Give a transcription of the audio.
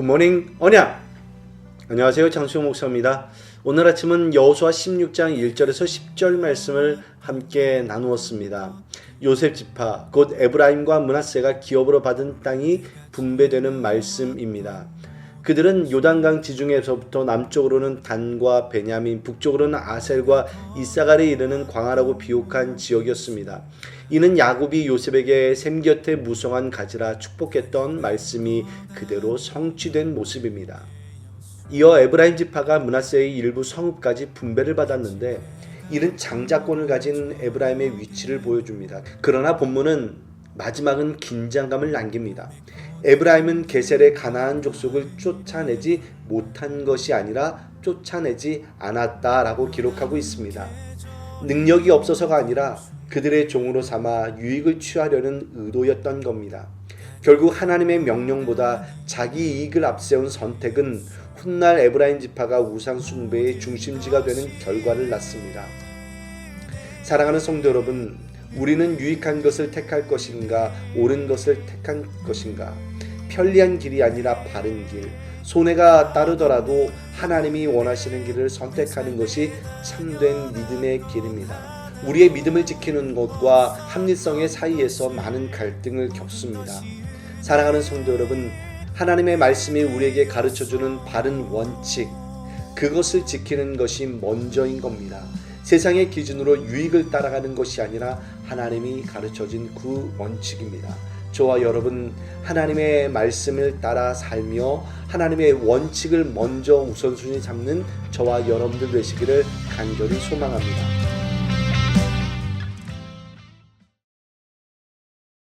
굿모닝 언약. 안녕하세요. 장수영 목사입니다. 오늘 아침은 여호수아 16장 1절에서 10절 말씀을 함께 나누었습니다. 요셉 지파 곧 에브라임과 문하세가 기업으로 받은 땅이 분배되는 말씀입니다. 그들은 요단강 지중에서부터 남쪽으로는 단과 베냐민, 북쪽으로는 아셀과 이사갈에 이르는 광활하고 비옥한 지역이었습니다. 이는 야곱이 요셉에게 샘 곁에 무성한 가지라 축복했던 말씀이 그대로 성취된 모습입니다. 이어 에브라임 지파가 문하세의 일부 성읍까지 분배를 받았는데 이는 장자권을 가진 에브라임의 위치를 보여줍니다. 그러나 본문은 마지막은 긴장감을 남깁니다. 에브라임은 게셀의 가나안 족속을 쫓아내지 못한 것이 아니라 쫓아내지 않았다라고 기록하고 있습니다. 능력이 없어서가 아니라 그들의 종으로 삼아 유익을 취하려는 의도였던 겁니다. 결국 하나님의 명령보다 자기 이익을 앞세운 선택은 훗날 에브라임 지파가 우상 숭배의 중심지가 되는 결과를 낳습니다. 사랑하는 성도 여러분, 우리는 유익한 것을 택할 것인가, 옳은 것을 택한 것인가? 편리한 길이 아니라 바른 길, 손해가 따르더라도 하나님이 원하시는 길을 선택하는 것이 참된 믿음의 길입니다. 우리의 믿음을 지키는 것과 합리성의 사이에서 많은 갈등을 겪습니다. 사랑하는 성도 여러분, 하나님의 말씀이 우리에게 가르쳐 주는 바른 원칙, 그것을 지키는 것이 먼저인 겁니다. 세상의 기준으로 유익을 따라가는 것이 아니라 하나님이 가르쳐 준 그 원칙입니다. 저와 여러분 하나님의 말씀을 따라 살며 하나님의 원칙을 먼저 우선순위 잡는 저와 여러분들 되시기를 간절히 소망합니다.